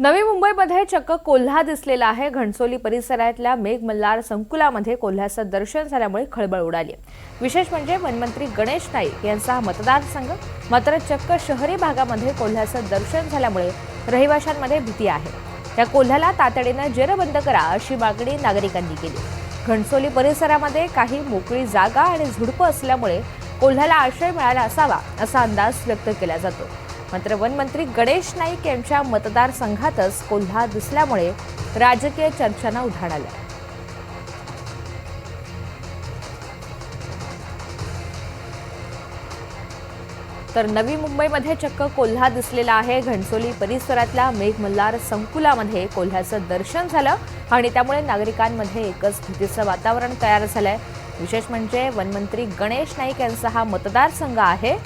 नवी मुंबईमध्ये चक्क कोल्हा दिसलेला आहे. घणसोली परिसरातल्या मेघ मल्हार संकुलामध्ये कोल्ह्याचं दर्शन झाल्यामुळे खळबळ उडाली. विशेष म्हणजे वनमंत्री गणेश नाईक यांचा हा मतदारसंघ मात्र चक्क शहरी भागामध्ये कोल्ह्याचं दर्शन झाल्यामुळे रहिवाशांमध्ये भीती आहे. या कोल्ह्याला तातडीनं जेरबंद करा अशी मागणी नागरिकांनी केली. घणसोली परिसरामध्ये काही मोकळी जागा आणि झुडपं असल्यामुळे कोल्ह्याला आश्रय मिळाला असावा असा अंदाज व्यक्त केला जातो. मात्र वनमंत्री गणेश नाईक यांच्या मतदारसंघातच कोल्हा दिसल्यामुळे राजकीय चर्चांना उधाण आलं. तर नवी मुंबईमध्ये चक्क कोल्हा दिसलेला आहे. घणसोली परिसरातल्या मेघमल्हार संकुलामध्ये कोल्ह्याचं दर्शन झालं आणि त्यामुळे नागरिकांमध्ये एकच भीतीचं वातावरण तयार झालंय. विशेष म्हणजे वनमंत्री गणेश नाईक यांचा हा मतदारसंघ आहे.